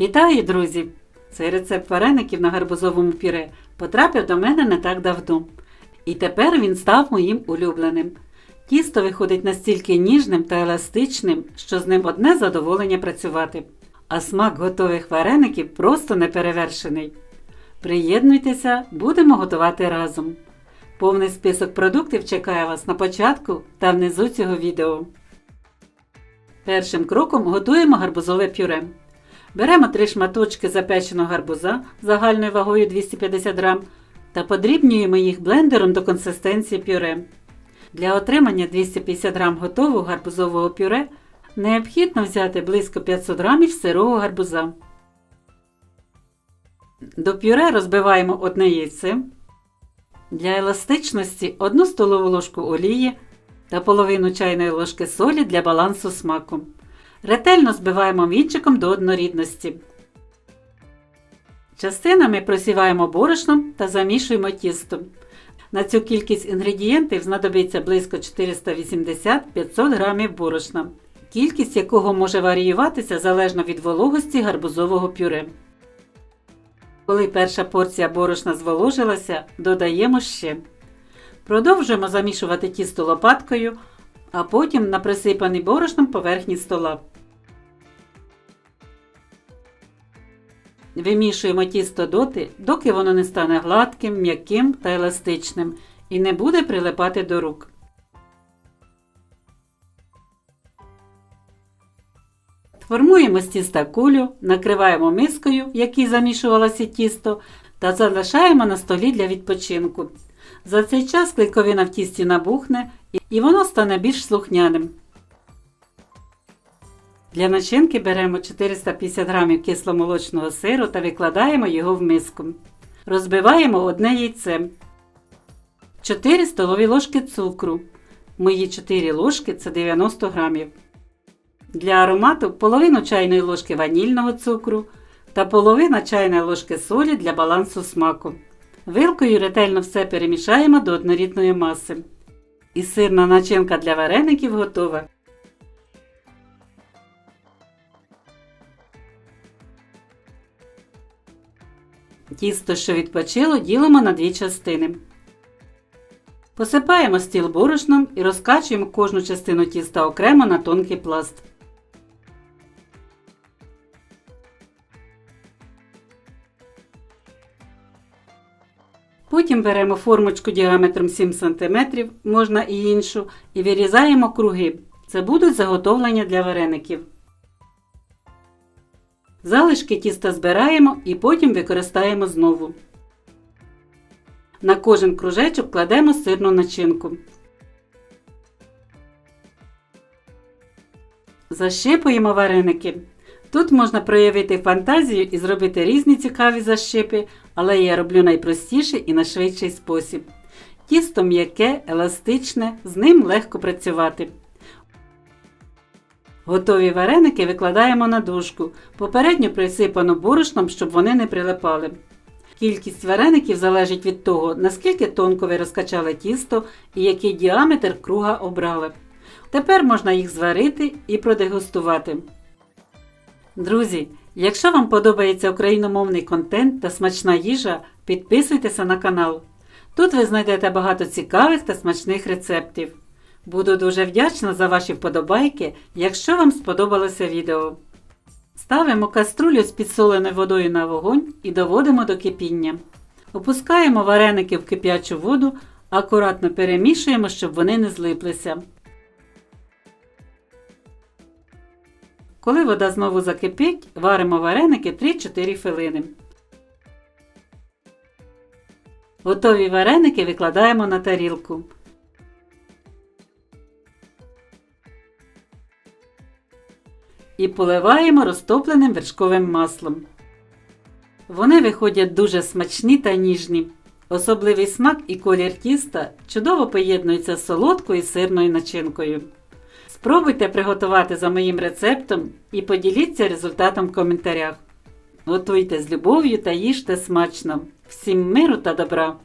Вітаю, друзі! Цей рецепт вареників на гарбузовому пюре потрапив до мене не так давно. І тепер він став моїм улюбленим. Тісто виходить настільки ніжним та еластичним, що з ним одне задоволення працювати. А смак готових вареників просто неперевершений. Приєднуйтеся, будемо готувати разом. Повний список продуктів чекає вас на початку та внизу цього відео. Першим кроком готуємо гарбузове пюре. Беремо три шматочки запеченого гарбуза загальною вагою 250 г та подрібнюємо їх блендером до консистенції пюре. Для отримання 250 г готового гарбузового пюре необхідно взяти близько 500 г сирого гарбуза. До пюре розбиваємо одне яйце. Для еластичності 1 столову ложку олії та половину чайної ложки солі для балансу смаку. Ретельно збиваємо вінчиком до однорідності. Частинами просіваємо борошном та замішуємо тісто. На цю кількість інгредієнтів знадобиться близько 480-500 г борошна, кількість якого може варіюватися залежно від вологості гарбузового пюре. Коли перша порція борошна зволожилася, додаємо ще. Продовжуємо замішувати тісто лопаткою, а потім на присипаний борошном поверхні стола. Вимішуємо тісто доти, доки воно не стане гладким, м'яким та еластичним і не буде прилипати до рук. Формуємо з тіста кулю, накриваємо мискою, в якій замішувалося тісто, та залишаємо на столі для відпочинку. За цей час клейковина в тісті набухне і воно стане більш слухняним. Для начинки беремо 450 г кисломолочного сиру та викладаємо його в миску. Розбиваємо одне яйце. 4 столові ложки цукру. Мої 4 ложки це 90 г. Для аромату половину чайної ложки ванільного цукру та половина чайної ложки солі для балансу смаку. Вилкою ретельно все перемішаємо до однорідної маси. І сирна начинка для вареників готова. Тісто, що відпочило, ділимо на дві частини. Посипаємо стіл борошном і розкачуємо кожну частину тіста окремо на тонкий пласт. Потім беремо формочку діаметром 7 см, можна і іншу, і вирізаємо круги. Це будуть заготовлення для вареників. Залишки тіста збираємо і потім використаємо знову. На кожен кружечок кладемо сирну начинку. Защипуємо вареники. Тут можна проявити фантазію і зробити різні цікаві защипи, але я роблю найпростіший і найшвидший спосіб. Тісто м'яке, еластичне, з ним легко працювати. Готові вареники викладаємо на дужку, попередньо присипану борошном, щоб вони не прилипали. Кількість вареників залежить від того, наскільки тонко ви розкачали тісто і який діаметр круга обрали. Тепер можна їх зварити і продегустувати. Друзі, якщо вам подобається україномовний контент та смачна їжа, підписуйтеся на канал. Тут ви знайдете багато цікавих та смачних рецептів. Буду дуже вдячна за ваші вподобайки, якщо вам сподобалося відео. Ставимо каструлю з підсоленою водою на вогонь і доводимо до кипіння. Опускаємо вареники в кип'ячу воду, акуратно перемішуємо, щоб вони не злиплися. Коли вода знову закипить, варимо вареники 3-4 хвилини. Готові вареники викладаємо на тарілку. І поливаємо розтопленим вершковим маслом. Вони виходять дуже смачні та ніжні. Особливий смак і колір тіста чудово поєднуються з солодкою сирною начинкою. Спробуйте приготувати за моїм рецептом і поділіться результатом в коментарях. Готуйте з любов'ю та їжте смачно. Всім миру та добра!